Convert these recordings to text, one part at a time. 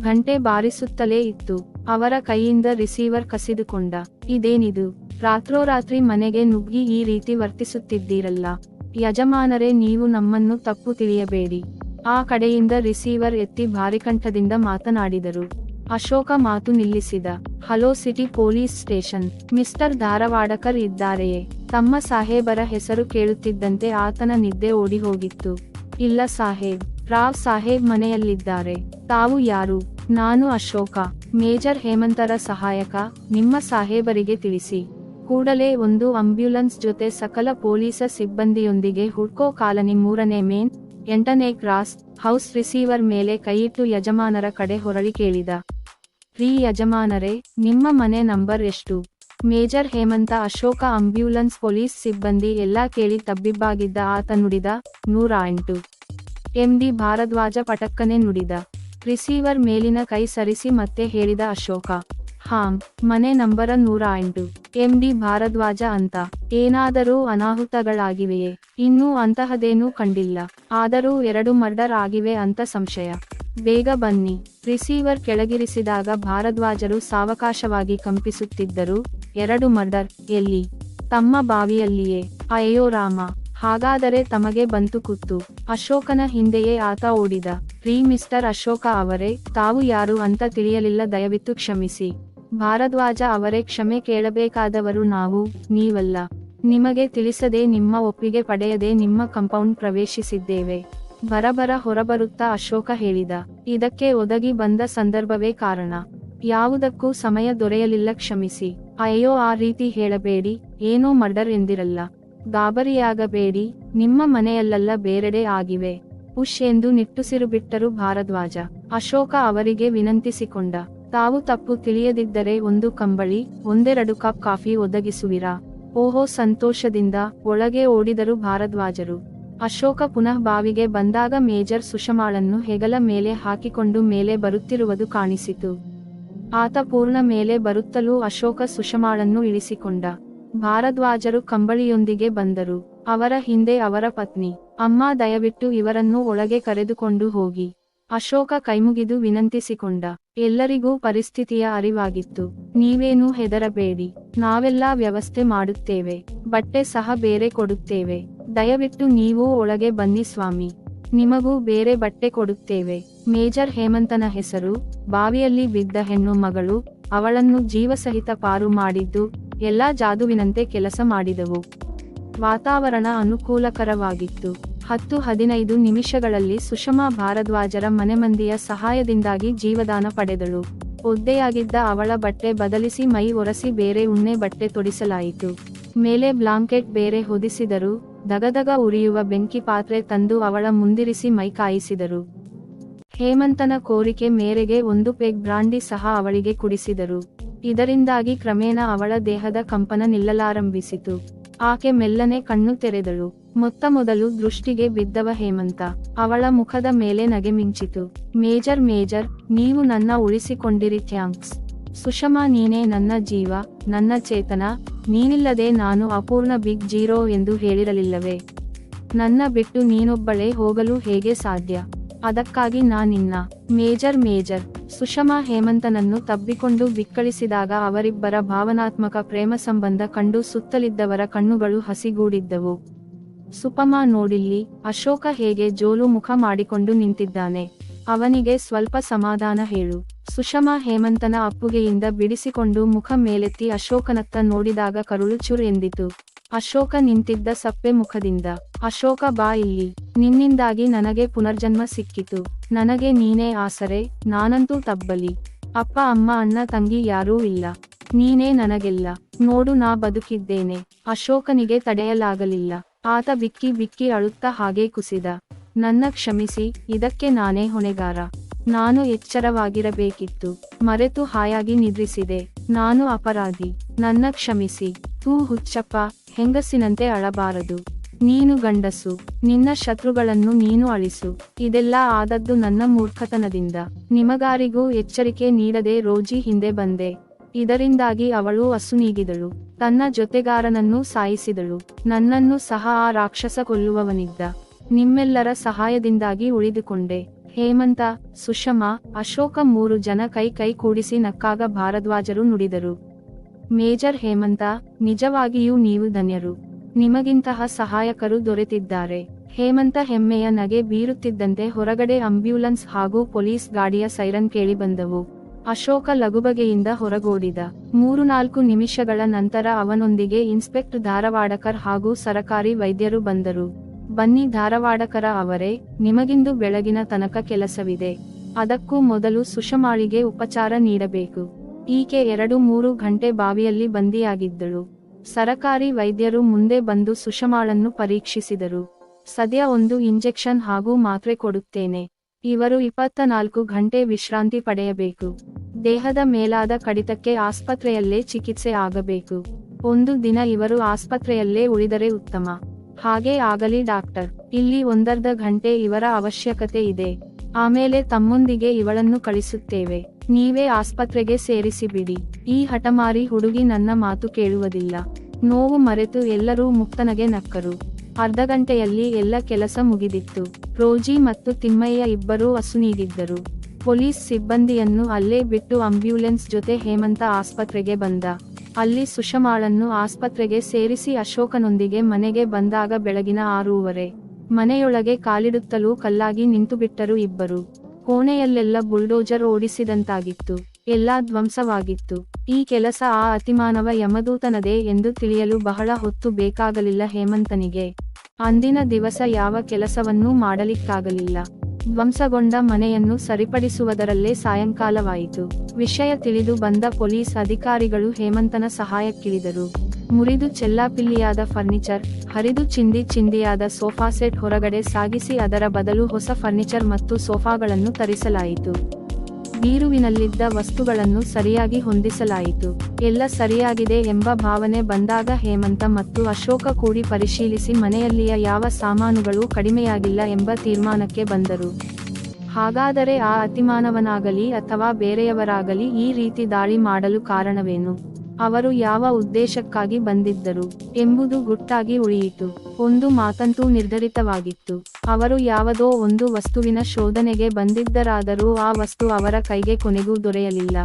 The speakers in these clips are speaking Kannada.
ಗಂಟೆ ಬಾರಿಸುತ್ತಲೇ ಇತ್ತು. ಅವರ ಕೈಯಿಂದ ರಿಸೀವರ್ ಕಸಿದುಕೊಂಡ. ಇದೇನಿದು? ರಾತ್ರೋರಾತ್ರಿ ಮನೆಗೆ ನುಗ್ಗಿ ಈ ರೀತಿ ವರ್ತಿಸುತ್ತಿದ್ದೀರಲ್ಲ. ಯಜಮಾನರೇ, ನೀವು ನಮ್ಮನ್ನು ತಪ್ಪು ತಿಳಿಯಬೇಡಿ. ಆ ಕಡೆಯಿಂದ ರಿಸೀವರ್ ಎತ್ತಿ ಭಾರಿಕಂಠದಿಂದ ಮಾತನಾಡಿದರು. ಅಶೋಕ ಮಾತು ನಿಲ್ಲಿಸಿದ. Hello city police station. Mister Dharwadkar ಇದ್ದಾರೆಯೇ? ತಮ್ಮ ಸಾಹೇಬರ ಹೆಸರು ಕೇಳುತ್ತಿದ್ದಂತೆ ಆತನ ನಿದ್ದೆ ಓಡಿ ಹೋಗಿತ್ತು ಇಲ್ಲ ಸಾಹೇಬ್. ರಾವ್ ಸಾಹೇಬ್ ಮನೆಯಲ್ಲಿದ್ದಾರೆ. ತಾವು ಯಾರು? ನಾನು ಅಶೋಕ. ಮೇಜರ್ ಹೇಮಂತರ ಸಹಾಯಕ. ನಿಮ್ಮ ಸಾಹೇಬರಿಗೆ ತಿಳಿಸಿ. ಕೂಡಲೇ ಒಂದು ಆಂಬ್ಯುಲೆನ್ಸ್ ಜೊತೆ ಸಕಲ ಪೊಲೀಸ ಸಿಬ್ಬಂದಿಯೊಂದಿಗೆ ಹುಡ್ಕೋ ಕಾಲನಿ ಮೂರನೇ ಮೇನ್ ಎಂಟನೇ ಕ್ರಾಸ್ ಹೌಸ್ ರಿಸೀವರ್ ಮೇಲೆ ಕೈಯಿಟ್ಟು ಯಜಮಾನರ ಕಡೆ ಹೊರಳಿ ಕೇಳಿದ. ರೀ ಯಜಮಾನರೇ, ನಿಮ್ಮ ಮನೆ ನಂಬರ್ ಎಷ್ಟು? Major Hemanta Ashoka ambulance police ಸಿಬ್ಬಂದಿ ಎಲ್ಲಾ ಕೇಳಿ ತಬ್ಬಿಬ್ಬಾಗಿದ್ದ ಆತ ನುಡಿದ ನೂರ ಎಂಟು ಎಂಡಿ ಭಾರದ್ವಾಜ ಪಟಕ್ಕನೆ ನುಡಿದ. ರಿಸೀವರ್ ಮೇಲಿನ ಕೈ ಸರಿಸಿ ಮತ್ತೆ ಹೇಳಿದ ಅಶೋಕ. ಹಾಂ, ಮನೆ ನಂಬರ ನೂರ ಎಂಟು. ಎಂಡಿ ಭಾರದ್ವಾಜ ಅಂತ. ಏನಾದರೂ ಅನಾಹುತಗಳಾಗಿವೆಯೇ? ಇನ್ನೂ ಅಂತಹದೇನೂ ಕಂಡಿಲ್ಲ. ಆದರೂ ಎರಡು ಮರ್ಡರ್ ಆಗಿವೆ ಅಂತ ಸಂಶಯ. ಬೇಗ ಬನ್ನಿ. ರಿಸೀವರ್ ಕೆಳಗಿರಿಸಿದಾಗ ಭಾರದ್ವಾಜರು ಸಾವಕಾಶವಾಗಿ ಕಂಪಿಸುತ್ತಿದ್ದರು. ಎರಡು ಮರ್ಡರ್. ಎಲ್ಲಿ? ತಮ್ಮ ಬಾವಿಯಲ್ಲಿಯೇ. ಅಯ್ಯೋ ರಾಮ. ಹಾಗಾದರೆ ತಮಗೆ ಬಂತು ಕುತ್ತು. ಅಶೋಕನ ಹಿಂದೆಯೇ ಆತ ಓಡಿದ. ಪ್ರೀ ಮಿಸ್ಟರ್ ಅಶೋಕ ಅವರೇ, ತಾವು ಯಾರು ಅಂತ ತಿಳಿಯಲಿಲ್ಲ, ದಯವಿಟ್ಟು ಕ್ಷಮಿಸಿ. ಭಾರದ್ವಾಜ ಅವರೇ, ಕ್ಷಮೆ ಕೇಳಬೇಕಾದವರು ನಾವು, ನೀವಲ್ಲ. ನಿಮಗೆ ತಿಳಿಸದೆ ನಿಮ್ಮ ಒಪ್ಪಿಗೆ ಪಡೆಯದೆ ನಿಮ್ಮ ಕಂಪೌಂಡ್ ಪ್ರವೇಶಿಸಿದ್ದೇವೆ. ಬರಬರ ಹೊರಬರುತ್ತಾ ಅಶೋಕ ಹೇಳಿದ. ಇದಕ್ಕೆ ಒದಗಿ ಬಂದ ಸಂದರ್ಭವೇ ಕಾರಣ. ಯಾವುದಕ್ಕೂ ಸಮಯ ದೊರೆಯಲಿಲ್ಲ, ಕ್ಷಮಿಸಿ. ಅಯ್ಯೋ, ಆ ರೀತಿ ಹೇಳಬೇಡಿ. ಏನೋ ಮರ್ಡರ್ ಎಂದಿರಲ್ಲ. ಗಾಬರಿಯಾಗಬೇಡಿ, ನಿಮ್ಮ ಮನೆಯಲ್ಲೆಲ್ಲ ಬೇರೆಡೆ ಆಗಿವೆ. ಉಶ್ ಎಂದು ನಿಟ್ಟುಸಿರು ಬಿಟ್ಟರು ಭಾರದ್ವಾಜ. ಅಶೋಕ ಅವರಿಗೆ ವಿನಂತಿಸಿಕೊಂಡ, ತಾವು ತಪ್ಪು ತಿಳಿಯದಿದ್ದರೆ ಒಂದು ಕಂಬಳಿ, ಒಂದೆರಡು ಕಪ್ ಕಾಫಿ ಒದಗಿಸುವಿರಾ? ಓಹೋ ಸಂತೋಷದಿಂದ ಒಳಗೆ ಓಡಿದರು ಭಾರದ್ವಾಜರು. ಅಶೋಕ ಪುನಃ ಬಾವಿಗೆ ಬಂದಾಗ ಮೇಜರ್ ಸುಷಮಾಳನ್ನು ಹೆಗಲ ಮೇಲೆ ಹಾಕಿಕೊಂಡು ಮೇಲೆ ಬರುತ್ತಿರುವುದು ಕಾಣಿಸಿತು. ಆತ ಪೂರ್ಣ ಮೇಲೆ ಬರುತ್ತಲೂ ಅಶೋಕ ಸುಷಮಾಳನ್ನು ಇಳಿಸಿಕೊಂಡ. ಭಾರದ್ವಾಜರು ಕಂಬಳಿಯೊಂದಿಗೆ ಬಂದರು. ಅವರ ಹಿಂದೆ ಅವರ ಪತ್ನಿ. ಅಮ್ಮ ದಯವಿಟ್ಟು ಇವರನ್ನು ಒಳಗೆ ಕರೆದುಕೊಂಡು ಹೋಗಿ. ಅಶೋಕ ಕೈಮುಗಿದು ವಿನಂತಿಸಿಕೊಂಡ. ಎಲ್ಲರಿಗೂ ಪರಿಸ್ಥಿತಿಯ ಅರಿವಾಗಿತ್ತು. ನೀವೇನೂ ಹೆದರಬೇಡಿ. ನಾವೆಲ್ಲ ವ್ಯವಸ್ಥೆ ಮಾಡುತ್ತೇವೆ. ಬಟ್ಟೆ ಸಹ ಬೇರೆ ಕೊಡುತ್ತೇವೆ. ದಯವಿಟ್ಟು ನೀವೂ ಒಳಗೆ ಬನ್ನಿ ಸ್ವಾಮಿ. ನಿಮಗೂ ಬೇರೆ ಬಟ್ಟೆ ಕೊಡುತ್ತೇವೆ. ಮೇಜರ್ ಹೇಮಂತನ ಹೆಸರು, ಬಾವಿಯಲ್ಲಿ ಬಿದ್ದ ಹೆಣ್ಣು ಮಗಳು, ಅವಳನ್ನು ಜೀವಸಹಿತ ಪಾರು ಮಾಡಿದ್ದು ಎಲ್ಲಾ ಜಾದುವಿನಂತೆ ಕೆಲಸ ಮಾಡಿದವು. ವಾತಾವರಣ ಅನುಕೂಲಕರವಾಗಿತ್ತು. ಹತ್ತು ಹದಿನೈದು ನಿಮಿಷಗಳಲ್ಲಿ ಸುಷಮಾ ಭಾರದ್ವಾಜರ ಮನೆಮಂದಿಯ ಸಹಾಯದಿಂದಾಗಿ ಜೀವದಾನ ಪಡೆದಳು. ಒದ್ದೆಯಾಗಿದ್ದ ಅವಳ ಬಟ್ಟೆ ಬದಲಿಸಿ ಮೈ ಒರೆಸಿ ಬೇರೆ ಉಣ್ಣೆ ಬಟ್ಟೆ ತೊಡಿಸಲಾಯಿತು. ಮೇಲೆ ಬ್ಲಾಂಕೆಟ್ ಬೇರೆ ಹೊದಿಸಿದರು. ದಗದಗ ಉರಿಯುವ ಬೆಂಕಿ ಪಾತ್ರೆ ತಂದು ಅವಳ ಮುಂದಿರಿಸಿ ಮೈ ಕಾಯಿಸಿದರು. ಹೇಮಂತನ ಕೋರಿಕೆ ಮೇರೆಗೆ ಒಂದು ಪೆಗ್ ಬ್ರಾಂಡಿ ಸಹ ಅವಳಿಗೆ ಕುಡಿಸಿದರು. ಇದರಿಂದಾಗಿ ಕ್ರಮೇಣ ಅವಳ ದೇಹದ ಕಂಪನ ನಿಲ್ಲಲಾರಂಭಿಸಿತು. ಆಕೆ ಮೆಲ್ಲನೆ ಕಣ್ಣು ತೆರೆದಳು. ಮೊತ್ತ ಮೊದಲು ದೃಷ್ಟಿಗೆ ಬಿದ್ದವ ಹೇಮಂತ. ಅವಳ ಮುಖದ ಮೇಲೆ ನಗೆ ಮಿಂಚಿತು. ಮೇಜರ್ ಮೇಜರ್, ನೀವು ನನ್ನ ಉಳಿಸಿಕೊಂಡಿರಿ ಥ್ಯಾಂಕ್ಸ್. ಸುಷಮಾ, ನೀನೇ ನನ್ನ ಜೀವ, ನನ್ನ ಚೇತನ, ನೀನಿಲ್ಲದೆ ನಾನು ಅಪೂರ್ಣ ಬಿಗ್ ಜೀರೋ ಎಂದು ಹೇಳಿರಲಿಲ್ಲವೇ? ನನ್ನ ಬಿಟ್ಟು ನೀನೊಬ್ಬಳೇ ಹೋಗಲು ಹೇಗೆ ಸಾಧ್ಯ? ಅದಕ್ಕಾಗಿ ನಾನಿನ್ನ ಮೇಜರ್ ಮೇಜರ್ ಸುಷಮಾ ಹೇಮಂತನನ್ನು ತಬ್ಬಿಕೊಂಡು ಬಿಕ್ಕಳಿಸಿದಾಗ ಅವರಿಬ್ಬರ ಭಾವನಾತ್ಮಕ ಪ್ರೇಮ ಸಂಬಂಧ ಕಂಡು ಸುತ್ತಲಿದ್ದವರ ಕಣ್ಣುಗಳು ಹಸಿಗೂಡಿದ್ದವು. ಸುಪಮಾ ನೋಡಿಲ್ಲಿ, ಅಶೋಕ ಹೇಗೆ ಜೋಲು ಮುಖ ಮಾಡಿಕೊಂಡು ನಿಂತಿದ್ದಾನೆ? ಅವನಿಗೆ ಸ್ವಲ್ಪ ಸಮಾಧಾನ ಹೇಳು. ಸುಷಮಾ ಹೇಮಂತನ ಅಪ್ಪುಗೆಯಿಂದ ಬಿಡಿಸಿಕೊಂಡು ಮುಖ ಮೇಲೆತ್ತಿ ಅಶೋಕನತ್ತ ನೋಡಿದಾಗ ಕರುಳು ಚುರ್ ಎಂದಿತು. ಅಶೋಕ ನಿಂತಿದ್ದ ಸಪ್ಪೆ ಮುಖದಿಂದ. ಅಶೋಕ, ಬಾ ಇಲ್ಲಿ. ನಿನ್ನಿಂದಾಗಿ ನನಗೆ ಪುನರ್ಜನ್ಮ ಸಿಕ್ಕಿತು. ನನಗೆ ನೀನೇ ಆಸರೆ, ನಾನಂತೂ ತಬ್ಬಲಿ. ಅಪ್ಪ, ಅಮ್ಮ, ಅಣ್ಣ, ತಂಗಿ ಯಾರೂ ಇಲ್ಲ. ನೀನೇ ನನಗೆಲ್ಲ. ನೋಡು, ನಾ ಬದುಕಿದ್ದೇನೆ. ಅಶೋಕನಿಗೆ ತಡೆಯಲಾಗಲಿಲ್ಲ. ಆತ ಬಿಕ್ಕಿ ಬಿಕ್ಕಿ ಅಳುತ್ತಾ ಹಾಗೆ ಕುಸಿದ. ನನ್ನ ಕ್ಷಮಿಸಿ, ಇದಕ್ಕೆ ನಾನೇ ಹೊಣೆಗಾರ. ನಾನು ಎಚ್ಚರವಾಗಿರಬೇಕಿತ್ತು. ಮರೆತು ಹಾಯಾಗಿ ನಿದ್ರಿಸಿದೆ. ನಾನು ಅಪರಾಧಿ. ನನ್ನ ಕ್ಷಮಿಸಿ. ತೂ ಹುಚ್ಚಪ್ಪ. ಹೆಂಗಸಿನಂತೆ ಅಳಬಾರದು. ನೀನು ಗಂಡಸು, ನಿನ್ನ ಶತ್ರುಗಳನ್ನು ನೀನು ಅಳಿಸು. ಇದೆಲ್ಲ ಆದದ್ದು ನನ್ನ ಮೂರ್ಖತನದಿಂದ. ನಿಮಗಾರಿಗೂ ಎಚ್ಚರಿಕೆ ನೀಡದೆ ರೋಜಿ ಹಿಂದೆ ಬಂದೆ. ಇದರಿಂದಾಗಿ ಅವಳು ಅಸುನೀಗಿದಳು. ತನ್ನ ಜೊತೆಗಾರನನ್ನು ಸಾಯಿಸಿದಳು. ನನ್ನನ್ನು ಸಹ ಆ ರಾಕ್ಷಸ ಕೊಲ್ಲುವವನಿದ್ದ. ನಿಮ್ಮೆಲ್ಲರ ಸಹಾಯದಿಂದಾಗಿ ಉಳಿದುಕೊಂಡೆ. ಹೇಮಂತ, ಸುಷಮಾ, ಅಶೋಕ ಮೂರು ಜನ ಕೈ ಕೈ ಕೂಡಿಸಿ ನಕ್ಕಾಗ ಭಾರದ್ವಾಜರು ನುಡಿದರು. ಮೇಜರ್ ಹೇಮಂತ, ನಿಜವಾಗಿಯೂ ನೀವು ಧನ್ಯರು. ನಿಮಗಿಂತಹ ಸಹಾಯಕರು ದೊರೆತಿದ್ದಾರೆ. ಹೇಮಂತ ಹೆಮ್ಮೆಯ ನಗೆ ಬೀರುತ್ತಿದ್ದಂತೆ ಹೊರಗಡೆ ಆಂಬ್ಯುಲೆನ್ಸ್ ಹಾಗೂ ಪೊಲೀಸ್ ಗಾಡಿಯ ಸೈರನ್ ಕೇಳಿಬಂದವು ಅಶೋಕ ಲಗುಬಗೆಯಿಂದ ಹೊರಗೋಡಿದ. ಮೂರು ನಾಲ್ಕು ನಿಮಿಷಗಳ ನಂತರ ಅವನೊಂದಿಗೆ ಇನ್ಸ್ಪೆಕ್ಟ್ ಧಾರವಾಡಕರ್ ಹಾಗೂ ಸರಕಾರಿ ವೈದ್ಯರು ಬಂದರು. ಬನ್ನಿ ಧಾರವಾಡಕರ ಅವರೇ, ನಿಮಗಿಂದು ಬೆಳಗಿನ ತನಕ ಕೆಲಸವಿದೆ. ಅದಕ್ಕೂ ಮೊದಲು ಸುಷಮಾಳಿಗೆ ಉಪಚಾರ ನೀಡಬೇಕು. ಈಕೆ ಎರಡು ಮೂರು ಗಂಟೆ ಬಾವಿಯಲ್ಲಿ ಬಂದಿಯಾಗಿದ್ದಳು. ಸರಕಾರಿ ವೈದ್ಯರು ಮುಂದೆ ಬಂದು ಸುಷಮಾಳನ್ನು ಪರೀಕ್ಷಿಸಿದರು. ಸದ್ಯ ಒಂದು ಇಂಜೆಕ್ಷನ್ ಹಾಗೂ ಮಾತ್ರೆ ಕೊಡುತ್ತೇನೆ. ಇವರು ಇಪ್ಪತ್ತ ನಾಲ್ಕು ಗಂಟೆ ವಿಶ್ರಾಂತಿ ಪಡೆಯಬೇಕು. ದೇಹದ ಮೇಲಾದ ಕಡಿತಕ್ಕೆ ಆಸ್ಪತ್ರೆಯಲ್ಲೇ ಚಿಕಿತ್ಸೆ ಆಗಬೇಕು. ಒಂದು ದಿನ ಇವರು ಆಸ್ಪತ್ರೆಯಲ್ಲೇ ಉಳಿದರೆ ಉತ್ತಮ. ಹಾಗೇ ಆಗಲಿ ಡಾಕ್ಟರ್. ಇಲ್ಲಿ ಒಂದರ್ಧ ಗಂಟೆ ಇವರ ಅವಶ್ಯಕತೆ ಇದೆ. ಆಮೇಲೆ ತಮ್ಮೊಂದಿಗೆ ಇವಳನ್ನು ಕಳಿಸುತ್ತೇವೆ. ನೀವೇ ಆಸ್ಪತ್ರೆಗೆ ಸೇರಿಸಿಬಿಡಿ. ಈ ಹಠಮಾರಿ ಹುಡುಗಿ ನನ್ನ ಮಾತು ಕೇಳುವುದಿಲ್ಲ. ನೋವು ಮರೆತು ಎಲ್ಲರೂ ಮುಕ್ತನಗೆ ನಕ್ಕರು. ಅರ್ಧ ಗಂಟೆಯಲ್ಲಿ ಎಲ್ಲ ಕೆಲಸ ಮುಗಿದಿತ್ತು. ರೋಜಿ ಮತ್ತು ತಿಮ್ಮಯ್ಯ ಇಬ್ಬರೂ ಅಸುನೀಗಿದ್ದರು ಪೊಲೀಸ್ ಸಿಬ್ಬಂದಿಯನ್ನು ಅಲ್ಲೇ ಬಿಟ್ಟು ಆಂಬ್ಯುಲೆನ್ಸ್ ಜೊತೆ ಹೇಮಂತ ಆಸ್ಪತ್ರೆಗೆ ಬಂದ. ಅಲ್ಲಿ ಸುಷಮಾಳನ್ನು ಆಸ್ಪತ್ರೆಗೆ ಸೇರಿಸಿ ಅಶೋಕನೊಂದಿಗೆ ಮನೆಗೆ ಬಂದಾಗ ಬೆಳಗಿನ ಆರೂವರೆ. ಮನೆಯೊಳಗೆ ಕಾಲಿಡುತ್ತಲೂ ಕಲ್ಲಾಗಿ ನಿಂತುಬಿಟ್ಟರು ಇಬ್ಬರು. ಕೋಣೆಯಲ್ಲೆಲ್ಲ ಬುಲ್ಡೋಜರ್ ಓಡಿಸಿದಂತಾಗಿತ್ತು. ಎಲ್ಲಾ ಧ್ವಂಸವಾಗಿತ್ತು. ಈ ಕೆಲಸ ಆ ಅತಿಮಾನವ ಯಮದೂತನದೇ ಎಂದು ತಿಳಿಯಲು ಬಹಳ ಹೊತ್ತು ಬೇಕಾಗಲಿಲ್ಲ ಹೇಮಂತನಿಗೆ. ಅಂದಿನ ದಿವಸ ಯಾವ ಕೆಲಸವನ್ನೂ ಮಾಡಲಿಕ್ಕಾಗಲಿಲ್ಲ. ಧ್ವಂಸಗೊಂಡ ಮನೆಯನ್ನು ಸರಿಪಡಿಸುವುದರಲ್ಲೇ ಸಾಯಂಕಾಲವಾಯಿತು. ವಿಷಯ ತಿಳಿದು ಬಂದ ಪೊಲೀಸ್ ಅಧಿಕಾರಿಗಳು ಹೇಮಂತನ ಸಹಾಯಕ್ಕಿಳಿದರು. ಮುರಿದು ಚೆಲ್ಲಾಪಿಲ್ಲಿಯಾದ ಫರ್ನಿಚರ್, ಹರಿದು ಚಿಂದಿ ಚಿಂದಿಯಾದ ಸೋಫಾ ಸೆಟ್ ಹೊರಗಡೆ ಸಾಗಿಸಿ ಅದರ ಬದಲು ಹೊಸ ಫರ್ನಿಚರ್ ಮತ್ತು ಸೋಫಾಗಳನ್ನು ತರಿಸಲಾಯಿತು. ಬೀರುವಿನಲ್ಲಿದ್ದ ವಸ್ತುಗಳನ್ನು ಸರಿಯಾಗಿ ಹೊಂದಿಸಲಾಯಿತು. ಎಲ್ಲ ಸರಿಯಾಗಿದೆ ಎಂಬ ಭಾವನೆ ಬಂದಾಗ ಹೇಮಂತ ಮತ್ತು ಅಶೋಕ ಕೂಡಿ ಪರಿಶೀಲಿಸಿ ಮನೆಯಲ್ಲಿಯ ಯಾವ ಸಾಮಾನುಗಳು ಕಡಿಮೆಯಾಗಿಲ್ಲ ಎಂಬ ತೀರ್ಮಾನಕ್ಕೆ ಬಂದರು. ಹಾಗಾದರೆ ಆ ಅತಿಮಾನವನಾಗಲಿ ಅಥವಾ ಬೇರೆಯವರಾಗಲಿ ಈ ರೀತಿ ದಾಳಿ ಮಾಡಲು ಕಾರಣವೇನು? ಅವರು ಯಾವ ಉದ್ದೇಶಕ್ಕಾಗಿ ಬಂದಿದ್ದರು ಎಂಬುದು ಗುಟ್ಟಾಗಿ ಉಳಿಯಿತು. ಒಂದು ಮಾತಂತೂ ನಿರ್ಧರಿತವಾಗಿತ್ತು. ಅವರು ಯಾವುದೋ ಒಂದು ವಸ್ತುವಿನ ಶೋಧನೆಗೆ ಬಂದಿದ್ದರಾದರೂ ಆ ವಸ್ತು ಅವರ ಕೈಗೆ ಕೊನೆಗೂ ದೊರೆಯಲಿಲ್ಲ.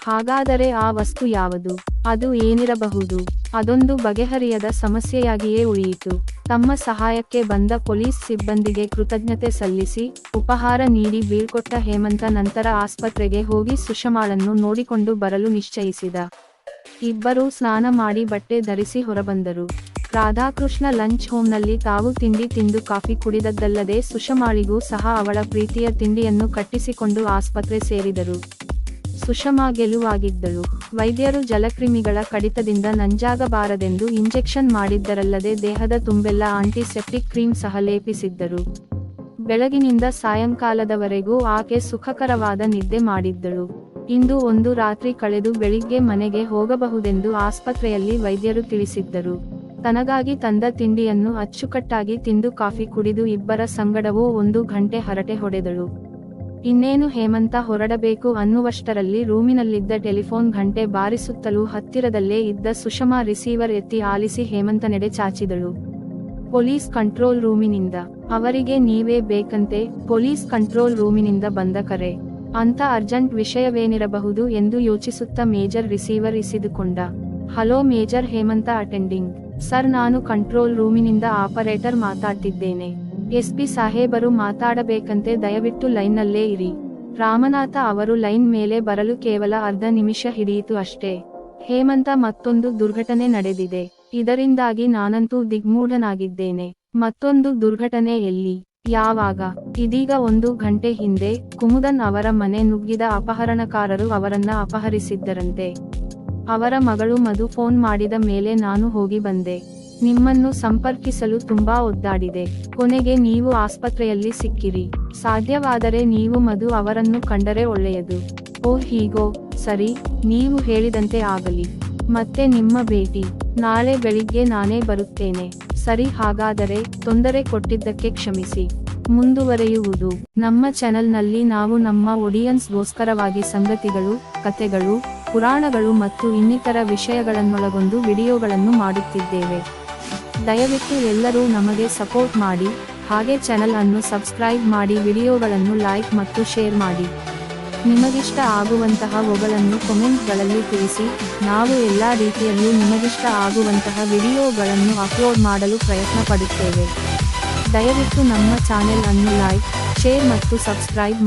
ಹಾಗಾದರೆ ಆ ವಸ್ತು ಯಾವುದು? ಅದು ಏನಿರಬಹುದು? ಅದೊಂದು ಬಗೆಹರಿಯದ ಸಮಸ್ಯೆಯಾಗಿಯೇ ಉಳಿಯಿತು. ತಮ್ಮ ಸಹಾಯಕ್ಕೆ ಬಂದ ಪೊಲೀಸ್ ಸಿಬ್ಬಂದಿಗೆ ಕೃತಜ್ಞತೆ ಸಲ್ಲಿಸಿ, ಉಪಹಾರ ನೀಡಿ ಬೀಳ್ಕೊಟ್ಟ ಹೇಮಂತ ನಂತರ ಆಸ್ಪತ್ರೆಗೆ ಹೋಗಿ ಸುಷಮಾಳನ್ನು ನೋಡಿಕೊಂಡು ಬರಲು ನಿಶ್ಚಯಿಸಿದ. ಇಬ್ಬರೂ ಸ್ನಾನ ಮಾಡಿ ಬಟ್ಟೆ ಧರಿಸಿ ಹೊರಬಂದರು. ರಾಧಾಕೃಷ್ಣ ಲಂಚ್ ಹೋಮ್ನಲ್ಲಿ ತಾವು ತಿಂಡಿ ತಿಂದು ಕಾಫಿ ಕುಡಿದದ್ದಲ್ಲದೆ ಸುಷಮಾಳಿಗೂ ಸಹ ಅವಳ ಪ್ರೀತಿಯ ತಿಂಡಿಯನ್ನು ಕಟ್ಟಿಸಿಕೊಂಡು ಆಸ್ಪತ್ರೆ ಸೇರಿದರು. ಸುಷಮಾ ಗೆಲುವಾಗಿದ್ದಳು. ವೈದ್ಯರು ಜಲಕ್ರಿಮಿಗಳ ಕಡಿತದಿಂದ ನಂಜಾಗಬಾರದೆಂದು ಇಂಜೆಕ್ಷನ್ ಮಾಡಿದ್ದರಲ್ಲದೆ ದೇಹದ ತುಂಬೆಲ್ಲ ಆಂಟಿಸೆಪ್ಟಿಕ್ ಕ್ರೀಮ್ ಸಹ ಲೇಪಿಸಿದ್ದರು. ಬೆಳಗಿನಿಂದ ಸಾಯಂಕಾಲದವರೆಗೂ ಆಕೆ ಸುಖಕರವಾದ ನಿದ್ದೆ ಮಾಡಿದ್ದಳು. ಇಂದು ಒಂದು ರಾತ್ರಿ ಕಳೆದು ಬೆಳಿಗ್ಗೆ ಮನೆಗೆ ಹೋಗಬಹುದೆಂದು ಆಸ್ಪತ್ರೆಯಲ್ಲಿ ವೈದ್ಯರು ತಿಳಿಸಿದ್ದರು. ತನಗಾಗಿ ತಂದ ತಿಂಡಿಯನ್ನು ಅಚ್ಚುಕಟ್ಟಾಗಿ ತಿಂದು ಕಾಫಿ ಕುಡಿದು ಇಬ್ಬರ ಸಂಗಡವೂ ಒಂದು ಗಂಟೆ ಹರಟೆ ಹೊಡೆದಳು. ಇನ್ನೇನು ಹೇಮಂತ ಹೊರಡಬೇಕು ಅನ್ನುವಷ್ಟರಲ್ಲಿ ರೂಮಿನಲ್ಲಿದ್ದ ಟೆಲಿಫೋನ್ ಗಂಟೆ ಬಾರಿಸುತ್ತಲೂ ಹತ್ತಿರದಲ್ಲೇ ಇದ್ದ ಸುಷಮಾ ರಿಸೀವರ್ ಎತ್ತಿ ಆಲಿಸಿ ಹೇಮಂತನೆಡೆ ಚಾಚಿದಳು. Police control ರೂಮಿನಿಂದ. ಅವರಿಗೆ ನೀವೇ ಬೇಕಂತೆ, ಪೊಲೀಸ್ ಕಂಟ್ರೋಲ್ ರೂಮಿನಿಂದ ಬಂದ ಕರೆ. ಅಂತ ಅರ್ಜೆಂಟ್ ವಿಷಯವೇನಿರಬಹುದು ಎಂದು ಯೋಚಿಸುತ್ತ major receiver ಇಸಿದುಕೊಂಡ. Hello major Hemanta attending. Sir, ನಾನು ಕಂಟ್ರೋಲ್ ರೂಮಿನಿಂದ ಆಪರೇಟರ್ ಮಾತಾಡ್ತಿದ್ದೇನೆ. ಎಸ್ಪಿ ಸಾಹೇಬರು ಮಾತಾಡಬೇಕಂತೆ ದಯವಿಟ್ಟು ಲೈನ್ನಲ್ಲೇ ಇರಿ. ರಾಮನಾಥ ಅವರು ಲೈನ್ ಮೇಲೆ ಬರಲು ಕೇವಲ ಅರ್ಧ ನಿಮಿಷ ಹಿಡಿಯಿತು ಅಷ್ಟೇ. ಹೇಮಂತ ಮತ್ತೊಂದು ದುರ್ಘಟನೆ ನಡೆದಿದೆ. ಇದರಿಂದಾಗಿ ನಾನಂತೂ ದಿಗ್ಮೂಢನಾಗಿದ್ದೇನೆ. ಮತ್ತೊಂದು ದುರ್ಘಟನೆ ಎಲ್ಲಿ? ಯಾವಾಗ? ಇದೀಗ ಒಂದು ಗಂಟೆ ಹಿಂದೆ ಕುಮುದನ್ ಅವರ ಮನೆ ನುಗ್ಗಿದ ಅಪಹರಣಕಾರರು ಅವರನ್ನ ಅಪಹರಿಸಿದ್ದರಂತೆ. ಅವರ ಮಗಳು ಮಧು ಫೋನ್ ಮಾಡಿದ ಮೇಲೆ ನಾನು ಹೋಗಿ ಬಂದೆ. ನಿಮ್ಮನ್ನು ಸಂಪರ್ಕಿಸಲು ತುಂಬಾ ಒದ್ದಾಡಿದೆ. ಕೊನೆಗೆ ನೀವು ಆಸ್ಪತ್ರೆಯಲ್ಲಿ ಸಿಕ್ಕಿರಿ. ಸಾಧ್ಯವಾದರೆ ನೀವು ಮಧು ಅವರನ್ನು ಕಂಡರೆ ಒಳ್ಳೆಯದು. ಓ ಹೀಗೋ, ಸರಿ, ನೀವು ಹೇಳಿದಂತೆ ಆಗಲಿ. ಮತ್ತೆ ನಿಮ್ಮ ಭೇಟಿ. ನಾಳೆ ಬೆಳಿಗ್ಗೆ ನಾನೇ ಬರುತ್ತೇನೆ. ಸರಿ ಹಾಗಾದರೆ ತೊಂದರೆ ಕೊಟ್ಟಿದ್ದಕ್ಕೆ ಕ್ಷಮಿಸಿ. ಮುಂದುವರೆಯುವುದು. ನಮ್ಮ ಚಾನೆಲ್ನಲ್ಲಿ ನಾವು ನಮ್ಮ ಒಡಿಯನ್ಸ್ಗೋಸ್ಕರವಾಗಿ ಸಂಗತಿಗಳು, ಕಥೆಗಳು, ಪುರಾಣಗಳು ಮತ್ತು ಇನ್ನಿತರ ವಿಷಯಗಳನ್ನೊಳಗೊಂಡು ವಿಡಿಯೋಗಳನ್ನು ಮಾಡುತ್ತಿದ್ದೇವೆ. ದಯವಿಟ್ಟು ಎಲ್ಲರೂ ನಮಗೆ ಸಪೋರ್ಟ್ ಮಾಡಿ, ಹಾಗೆ ಚಾನೆಲ್ ಅನ್ನು ಸಬ್ಸ್ಕ್ರೈಬ್ ಮಾಡಿ, ವಿಡಿಯೋಗಳನ್ನು ಲೈಕ್ ಮತ್ತು ಶೇರ್ ಮಾಡಿ. ನಿಮಗಿಷ್ಟ ಆಗುವಂತಹ ಒಗಳನ್ನು ಕಮೆಂಟ್ಗಳಲ್ಲಿ ತಿಳಿಸಿ, ನಾವು ಎಲ್ಲ ರೀತಿಯಲ್ಲೂ ನಿಮಗಿಷ್ಟ ಆಗುವಂತಹ ವಿಡಿಯೋಗಳನ್ನು ಅಪ್ಲೋಡ್ ಮಾಡಲು ಪ್ರಯತ್ನ ಪಡುತ್ತೇವೆ ದಯವಿಟ್ಟು ನಮ್ಮ ಚಾನೆಲ್ ಅನ್ನು ಲೈಕ್, ಶೇರ್ ಮತ್ತು ಸಬ್ಸ್ಕ್ರೈಬ್